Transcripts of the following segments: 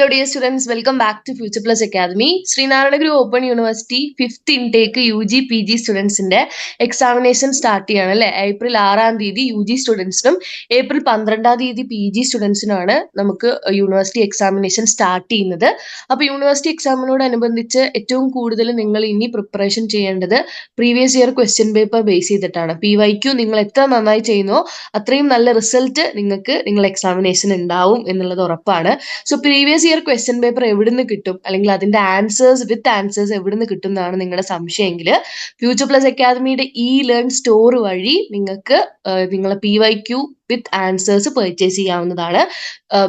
Hello dear students welcome back to Future Plus Academy Sreenarayanaguru Open University fifth intake U G P G സ്റ്റുഡൻസിന്റെ examination start ചെയ്യാണ് അല്ലെ? April ആറാം തീയതി U G സ്റ്റുഡൻസിനും April പന്ത്രണ്ടാം തീയതി P G സ്റ്റുഡൻസിനുമാണ് നമുക്ക് university examination start ചെയ്യുന്നത്. അപ്പൊ university എക്സാമിനോടനുബന്ധിച്ച് ഏറ്റവും കൂടുതൽ നിങ്ങൾ ഇനി പ്രിപ്പറേഷൻ ചെയ്യേണ്ടത് previous year question paper base ചെയ്തിട്ടാണ്. പി വൈ നിങ്ങൾ എത്ര നന്നായി ചെയ്യുന്നോ അത്രയും നല്ല റിസൾട്ട് നിങ്ങൾക്ക് നിങ്ങൾ എക്സാമിനേഷൻ ഉണ്ടാവും എന്നുള്ളത് ഉറപ്പാണ്. So previous year question paper എവിടുന്ന് കിട്ടും? അല്ലെങ്കിൽ അതിന്റെ ആൻസേഴ്സ് വിത്ത് ആൻസേഴ്സ് എവിടുന്ന് കിട്ടും എന്നാണ് നിങ്ങളുടെ സംശയമെങ്കിൽ ഫ്യൂച്ചർ പ്ലസ് അക്കാദമിയുടെ ഇ ലേൺ സ്റ്റോർ വഴി നിങ്ങൾക്ക് നിങ്ങളെ P Y Q with answers purchase ചെയ്യാവുന്നതാണ്.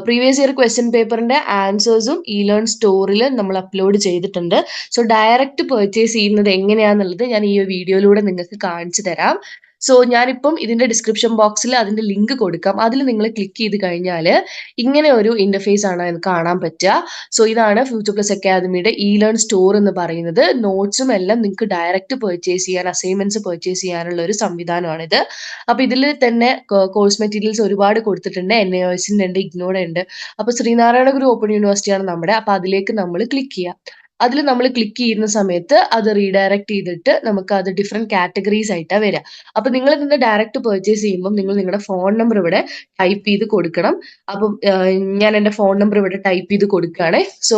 പ്രീവിയസ് ഇയർ ക്വസ്റ്റ്യൻ പേപ്പറിന്റെ ആൻസേഴ്സും ഇ ലേൺ സ്റ്റോറിൽ നമ്മൾ അപ്ലോഡ് ചെയ്തിട്ടുണ്ട്. സോ ഡയറക്റ്റ് പർച്ചേസ് ചെയ്യുന്നത് എങ്ങനെയാന്നുള്ളത് ഞാൻ ഈ വീഡിയോയിലൂടെ നിങ്ങൾക്ക് കാണിച്ചു തരാം. സോ ഞാനിപ്പം ഇതിന്റെ ഡിസ്ക്രിപ്ഷൻ ബോക്സിൽ അതിന്റെ ലിങ്ക് കൊടുക്കാം. അതിൽ നിങ്ങൾ ക്ലിക്ക് ചെയ്ത് കഴിഞ്ഞാൽ ഇങ്ങനെ ഒരു ഇന്റർഫേസ് ആണ് കാണാൻ പറ്റുക. സോ ഇതാണ് ഫ്യൂച്ചർ പ്ലസ് അക്കാദമിയുടെ ഇ ലേൺ സ്റ്റോർ എന്ന് പറയുന്നത്. നോട്ട്സും എല്ലാം നിങ്ങൾക്ക് ഡയറക്റ്റ് പെർച്ചേസ് ചെയ്യാൻ അസൈൻമെന്റ്സ് പെർച്ചേസ് ചെയ്യാനുള്ള ഒരു സംവിധാനമാണിത് അപ്പൊ ഇതിൽ തന്നെ കോഴ്സ് മെറ്റീരിയൽസ് ഒരുപാട് കൊടുത്തിട്ടുണ്ട്. എൻ എ ഉണ്ട് ഇഗ്നോയുടെ ഉണ്ട്. അപ്പൊ ശ്രീനാരായണ ഗുരു ഓപ്പൺ യൂണിവേഴ്സിറ്റിയാണ് നമ്മുടെ. അപ്പൊ അതിലേക്ക് നമ്മൾ ക്ലിക്ക് ചെയ്യുക അതിൽ നമ്മൾ ക്ലിക്ക് ചെയ്യുന്ന സമയത്ത് അത് റീഡയറക്ട് ചെയ്തിട്ട് നമുക്ക് അത് ഡിഫറെന്റ് കാറ്റഗറീസ് ആയിട്ടാണ് വരിക. അപ്പൊ നിങ്ങൾ ഇതിന്റെ ഡയറക്റ്റ് പെർച്ചേസ് ചെയ്യുമ്പോൾ നിങ്ങൾ നിങ്ങളുടെ ഫോൺ നമ്പർ ഇവിടെ ടൈപ്പ് ചെയ്ത് കൊടുക്കണം. അപ്പം ഞാൻ എന്റെ ഫോൺ നമ്പർ ഇവിടെ ടൈപ്പ് ചെയ്ത് കൊടുക്കുകയാണ്. സോ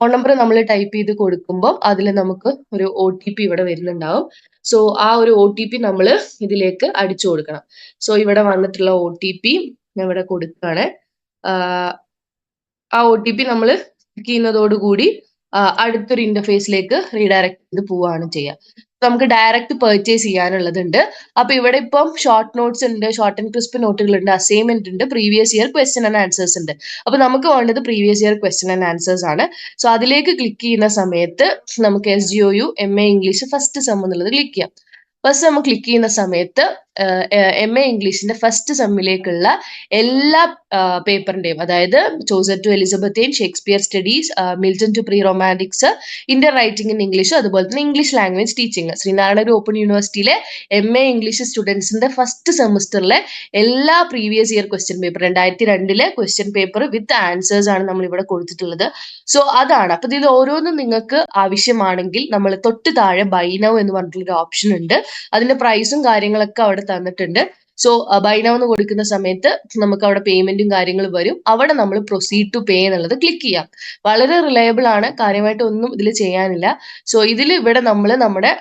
ഫോൺ നമ്പർ നമ്മൾ ടൈപ്പ് ചെയ്ത് കൊടുക്കുമ്പോൾ അതിൽ നമുക്ക് ഒരു ഒ ടി പി ഇവിടെ വരുന്നുണ്ടാവും. സോ ആ ഒരു ഒ ടി പി നമ്മൾ ഇതിലേക്ക് അടിച്ചു കൊടുക്കണം. സോ ഇവിടെ വന്നിട്ടുള്ള ഒ ടി പി ഞാൻ ഇവിടെ കൊടുക്കുകയാണ്. ആ ഒ ടി പി നമ്മൾ ചെയ്യുന്നതോടുകൂടി അടുത്തൊരു ഇന്റർഫേസിലേക്ക് റീഡയറക്ട് ചെയ്ത് പോവുകയാണ് ചെയ്യുക. നമുക്ക് ഡയറക്റ്റ് പർച്ചേസ് ചെയ്യാനുള്ളതുണ്ട്. അപ്പൊ ഇവിടെ ഇപ്പം ഷോർട്ട് നോട്ട്സ് ഉണ്ട് ഷോർട്ട് ആൻഡ് ക്രിസ്പ് നോട്ടുകൾ ഉണ്ട് അസൈൻമെന്റ് ഉണ്ട് previous year question and answers ഉണ്ട്. അപ്പൊ നമുക്ക് വേണ്ടത് previous year question and answers ആണ്. സോ അതിലേക്ക് ക്ലിക്ക് ചെയ്യുന്ന സമയത്ത് നമുക്ക് S G O U M A English first sem എന്നുള്ളത് ക്ലിക്ക് ചെയ്യാം. ഫസ്റ്റ് നമ്മൾ ക്ലിക്ക് ചെയ്യുന്ന സമയത്ത് എം എ ഇംഗ്ലീഷിന്റെ ഫസ്റ്റ് സെമ്മിലേക്കുള്ള എല്ലാ പേപ്പറിന്റെയും അതായത് Chaucer to Elizabethan Shakespeare studies Milton to pre romantics Indian writing in English അതുപോലെ തന്നെ English language teaching Sreenarayana Open യൂണിവേഴ്സിറ്റിയിലെ എം എ ഇംഗ്ലീഷ് സ്റ്റുഡൻസിന്റെ ഫസ്റ്റ് സെമിസ്റ്ററിലെ എല്ലാ പ്രീവിയസ് ഇയർ ക്വസ്റ്റ്യൻ പേപ്പർ രണ്ടായിരത്തി രണ്ടിലെ ക്വസ്റ്റ്യൻ പേപ്പർ വിത്ത് ആൻസേഴ്സ് ആണ് നമ്മൾ ഇവിടെ കൊടുത്തിട്ടുള്ളത്. സോ അതാണ്. അപ്പൊ ഇത് ഓരോന്നും നിങ്ങൾക്ക് ആവശ്യമാണെങ്കിൽ നമ്മൾ തൊട്ട് താഴെ ബൈനവ് എന്ന് പറഞ്ഞിട്ടുള്ള ഒരു ഓപ്ഷൻ ഉണ്ട്. അതിന്റെ പ്രൈസും കാര്യങ്ങളൊക്കെ അവിടെ തന്നിട്ടുണ്ട്. സോ ബൈനവ് എന്ന് കൊടുക്കുന്ന സമയത്ത് നമുക്ക് അവിടെ പേയ്മെന്റും കാര്യങ്ങളും വരും. അവിടെ നമ്മൾ പ്രൊസീഡ് ടു പേ എന്നുള്ളത് ക്ലിക്ക് ചെയ്യാം. വളരെ റിലയബിൾ ആണ്. കാര്യമായിട്ട് ഒന്നും ഇതിൽ ചെയ്യാനില്ല. സോ ഇതിൽ ഇവിടെ നമ്മൾ നമ്മുടെ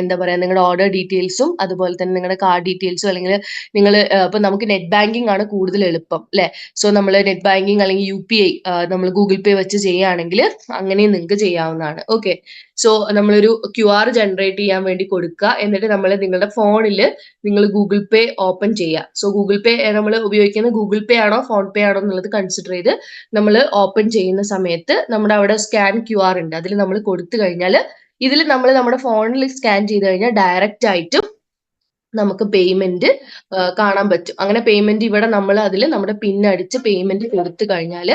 എന്താ പറയാ നിങ്ങളുടെ ഓർഡർ ഡീറ്റെയിൽസും അതുപോലെ തന്നെ നിങ്ങളുടെ കാർഡ് ഡീറ്റെയിൽസും അല്ലെങ്കിൽ നിങ്ങൾ ഇപ്പൊ നമുക്ക് നെറ്റ് ബാങ്കിങ് ആണ് കൂടുതൽ എളുപ്പം അല്ലെ? സോ നമ്മൾ നെറ്റ് ബാങ്കിങ് അല്ലെങ്കിൽ യു പി ഐ നമ്മൾ ഗൂഗിൾ പേ വെച്ച് ചെയ്യുകയാണെങ്കിൽ അങ്ങനെയും നിങ്ങൾക്ക് ചെയ്യാവുന്നതാണ്. ഓക്കെ സോ നമ്മളൊരു ക്യു ആർ ജനറേറ്റ് ചെയ്യാൻ വേണ്ടി കൊടുക്കുക. എന്നിട്ട് നമ്മൾ നിങ്ങളുടെ ഫോണിൽ നിങ്ങൾ ഗൂഗിൾ പേ ഓപ്പൺ ചെയ്യുക. സോ ഗൂഗിൾ പേ നമ്മൾ ഉപയോഗിക്കുന്ന ഗൂഗിൾ പേ ആണോ ഫോൺ പേ ആണോ എന്നുള്ളത് കൺസിഡർ ചെയ്ത് നമ്മൾ ഓപ്പൺ ചെയ്യുന്ന സമയത്ത് നമ്മുടെ അവിടെ സ്കാൻ ക്യു ആർ ഉണ്ട്. അതിൽ നമ്മൾ കൊടുത്തു കഴിഞ്ഞാൽ ഇതിൽ നമ്മൾ നമ്മുടെ ഫോണിൽ സ്കാൻ ചെയ്ത് കഴിഞ്ഞാൽ ഡയറക്റ്റ് ആയിട്ടും നമുക്ക് പേയ്മെന്റ് കാണാൻ പറ്റും. അങ്ങനെ പേയ്മെന്റ് ഇവിടെ നമ്മൾ അതിൽ നമ്മുടെ പിൻ അടിച്ച് പേയ്മെന്റ് കൊടുത്തു കഴിഞ്ഞാൽ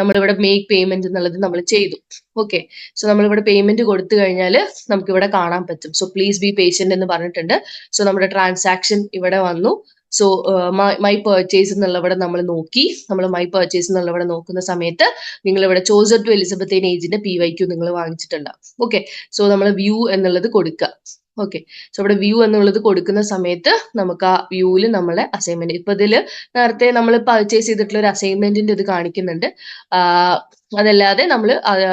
നമ്മളിവിടെ മേക്ക് പേയ്മെന്റ് എന്നുള്ളത് നമ്മൾ ചെയ്തു. ഓക്കെ സോ നമ്മളിവിടെ പേയ്മെന്റ് കൊടുത്തു കഴിഞ്ഞാൽ നമുക്ക് ഇവിടെ കാണാൻ പറ്റും. സോ പ്ലീസ് ബി പേഷ്യന്റ് എന്ന് പറഞ്ഞിട്ടുണ്ട്. സോ നമ്മുടെ ട്രാൻസാക്ഷൻ ഇവിടെ വന്നു. സോ മൈ പർച്ചേസ് എന്നുള്ളവിടെ നമ്മൾ നോക്കി. നമ്മൾ മൈ പർച്ചേസ് എന്നുള്ളവിടെ നോക്കുന്ന സമയത്ത് നിങ്ങൾ ഇവിടെ ചോസർ ടു എലിസബത്തേൻ ഏജിന്റെ പി വൈ ക്യു നിങ്ങൾ വാങ്ങിച്ചിട്ടുണ്ടാവും. ഓക്കെ സോ നമ്മൾ വ്യൂ എന്നുള്ളത് കൊടുക്കുക. ഓക്കെ സോ ഇവിടെ വ്യൂ എന്നുള്ളത് കൊടുക്കുന്ന സമയത്ത് നമുക്ക് ആ വ്യൂവിൽ നമ്മളെ അസൈൻമെന്റ് ഇപ്പൊ ഇതിൽ നേരത്തെ നമ്മൾ പർച്ചേസ് ചെയ്തിട്ടുള്ള ഒരു അസൈൻമെന്റിന്റെ ഇത് കാണിക്കുന്നുണ്ട്. അതല്ലാതെ നമ്മൾ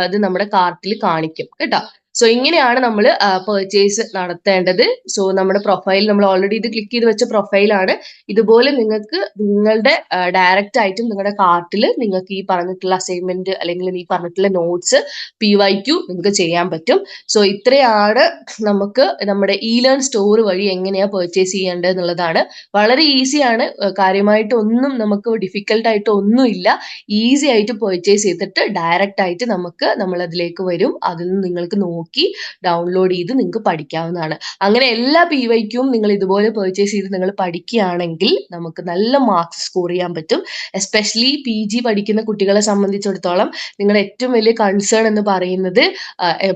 അത് നമ്മുടെ കാർട്ടിൽ കാണിക്കും. കേട്ടോ? സോ ഇങ്ങനെയാണ് നമ്മൾ പർച്ചേസ് നടത്തേണ്ടത്. സോ നമ്മുടെ പ്രൊഫൈൽ നമ്മൾ ഓൾറെഡി ഇത് ക്ലിക്ക് ചെയ്ത് വെച്ച പ്രൊഫൈലാണ് ഇതുപോലെ നിങ്ങൾക്ക് നിങ്ങളുടെ ഡയറക്റ്റ് ആയിട്ടും നിങ്ങളുടെ കാർട്ടിൽ നിങ്ങൾക്ക് ഈ പറഞ്ഞിട്ടുള്ള അസൈൻമെന്റ് അല്ലെങ്കിൽ ഈ പറഞ്ഞിട്ടുള്ള നോട്ട്സ് പി വൈ ക്യു നിങ്ങൾക്ക് ചെയ്യാൻ പറ്റും. സോ ഇത്രയാണ് നമുക്ക് നമ്മുടെ ഇ ലേൺ സ്റ്റോർ വഴി എങ്ങനെയാ പർച്ചേസ് ചെയ്യേണ്ടത് എന്നുള്ളതാണ്. വളരെ ഈസിയാണ് കാര്യമായിട്ട് ഒന്നും നമുക്ക് ഡിഫിക്കൽട്ട് ആയിട്ട് ഒന്നുമില്ല. ഈസി ആയിട്ട് പർച്ചേസ് ചെയ്തിട്ട് ഡയറക്റ്റ് ആയിട്ട് നമുക്ക് നമ്മൾ അതിലേക്ക് വരും. അതിൽ നിന്ന് നിങ്ങൾക്ക് നോക്കി നോക്കി ഡൗൺലോഡ് ചെയ്ത് നിങ്ങൾക്ക് പഠിക്കാവുന്നതാണ്. അങ്ങനെ എല്ലാ പി വൈക്കും നിങ്ങൾ ഇതുപോലെ പെർച്ചേസ് ചെയ്ത് നിങ്ങൾ പഠിക്കുകയാണെങ്കിൽ നമുക്ക് നല്ല മാർക്സ് സ്കോർ ചെയ്യാൻ പറ്റും. എസ്പെഷ്യലി പി ജി പഠിക്കുന്ന കുട്ടികളെ സംബന്ധിച്ചിടത്തോളം നിങ്ങളുടെ ഏറ്റവും വലിയ കൺസേൺ എന്ന് പറയുന്നത്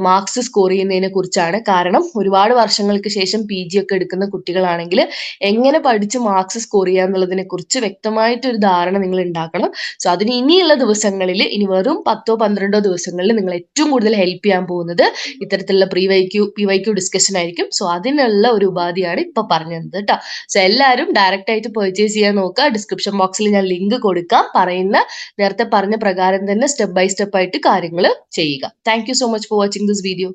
മാർക്സ് സ്കോർ ചെയ്യുന്നതിനെ കുറിച്ചാണ്. കാരണം ഒരുപാട് വർഷങ്ങൾക്ക് ശേഷം പി ജി ഒക്കെ എടുക്കുന്ന കുട്ടികളാണെങ്കിൽ എങ്ങനെ പഠിച്ച് മാർക്സ് സ്കോർ ചെയ്യുക എന്നുള്ളതിനെ കുറിച്ച് വ്യക്തമായിട്ടൊരു ധാരണ നിങ്ങൾ ഉണ്ടാക്കണം. സോ അതിന് ഇനിയുള്ള ദിവസങ്ങളിൽ ഇനി വെറും പത്തോ പന്ത്രണ്ടോ ദിവസങ്ങളിൽ നിങ്ങൾ ഏറ്റവും കൂടുതൽ ഹെൽപ്പ് ചെയ്യാൻ പോകുന്നത് ഇത്തരത്തിലുള്ള pre Y Q P Y Q discussion ആയിരിക്കും. സോ അതിനുള്ള ഒരു ഉപാധിയാണ് ഇപ്പൊ പറഞ്ഞത് കേട്ടോ സോ എല്ലാവരും ഡയറക്റ്റ് ആയിട്ട് പെർച്ചേസ് ചെയ്യാൻ നോക്കുക. ഡിസ്ക്രിപ്ഷൻ ബോക്സിൽ ഞാൻ ലിങ്ക് കൊടുക്കാം. പറയുന്ന നേരത്തെ പറഞ്ഞ പ്രകാരം തന്നെ സ്റ്റെപ്പ് ബൈ സ്റ്റെപ്പ് ആയിട്ട് കാര്യങ്ങൾ ചെയ്യുക. Thank so much for watching this video